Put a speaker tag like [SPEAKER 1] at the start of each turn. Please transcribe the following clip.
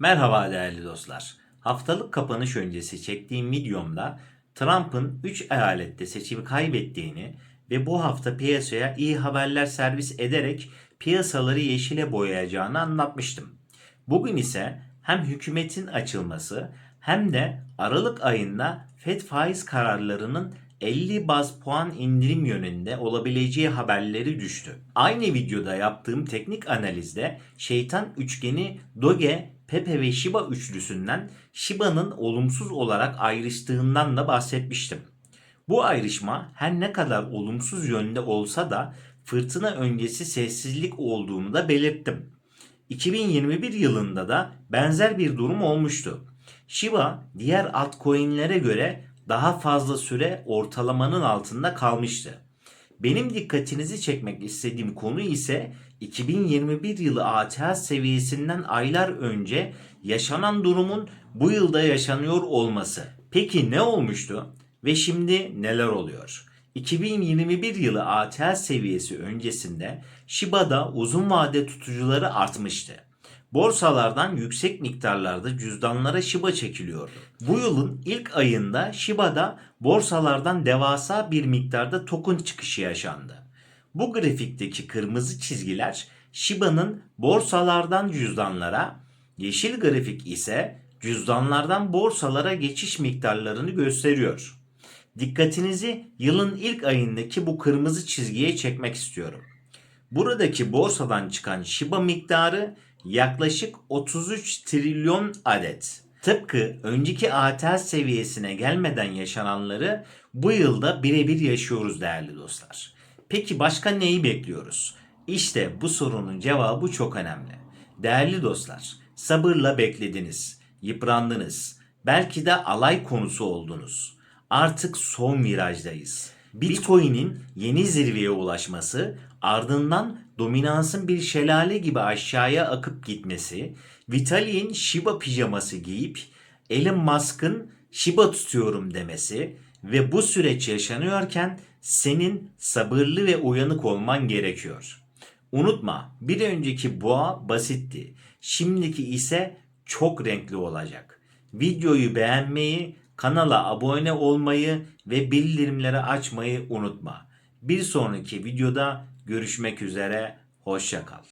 [SPEAKER 1] Merhaba değerli dostlar. Haftalık kapanış öncesi çektiğim videomda Trump'ın 3 eyalette seçimi kaybettiğini ve bu hafta piyasaya iyi haberler servis ederek piyasaları yeşile boyayacağını anlatmıştım. Bugün ise hem hükümetin açılması hem de Aralık ayında FED faiz kararlarının 50 baz puan indirim yönünde olabileceği haberleri düştü. Aynı videoda yaptığım teknik analizde şeytan üçgeni Doge, Pepe ve Shiba üçlüsünden Shiba'nın olumsuz olarak ayrıştığından da bahsetmiştim. Bu ayrışma her ne kadar olumsuz yönde olsa da fırtına öncesi sessizlik olduğunu da belirttim. 2021 yılında da benzer bir durum olmuştu. Shiba diğer altcoin'lere göre daha fazla süre ortalamanın altında kalmıştı. Benim dikkatinizi çekmek istediğim konu ise 2021 yılı ATH seviyesinden aylar önce yaşanan durumun bu yılda yaşanıyor olması. Peki ne olmuştu ve şimdi neler oluyor? 2021 yılı ATH seviyesi öncesinde Shiba'da uzun vade tutucuları artmıştı. Borsalardan yüksek miktarlarda cüzdanlara Shiba çekiliyordu. Bu yılın ilk ayında Shiba'da borsalardan devasa bir miktarda token çıkışı yaşandı. Bu grafikteki kırmızı çizgiler Shiba'nın borsalardan cüzdanlara, yeşil grafik ise cüzdanlardan borsalara geçiş miktarlarını gösteriyor. Dikkatinizi yılın ilk ayındaki bu kırmızı çizgiye çekmek istiyorum. Buradaki borsadan çıkan Shiba miktarı yaklaşık 33 trilyon adet. Tıpkı önceki ATH seviyesine gelmeden yaşananları bu yılda birebir yaşıyoruz değerli dostlar. Peki başka neyi bekliyoruz? İşte bu sorunun cevabı çok önemli. Değerli dostlar, sabırla beklediniz, yıprandınız, belki de alay konusu oldunuz. Artık son virajdayız. Bitcoin'in yeni zirveye ulaşması, ardından dominansın bir şelale gibi aşağıya akıp gitmesi, Vitalik'in Shiba pijaması giyip Elon Musk'ın Shiba tutuyorum demesi ve bu süreç yaşanıyorken senin sabırlı ve uyanık olman gerekiyor. Unutma bir önceki boğa basitti. Şimdiki ise çok renkli olacak. Videoyu beğenmeyi, kanala abone olmayı ve bildirimleri açmayı unutma. Bir sonraki videoda görüşmek üzere. Hoşça kal.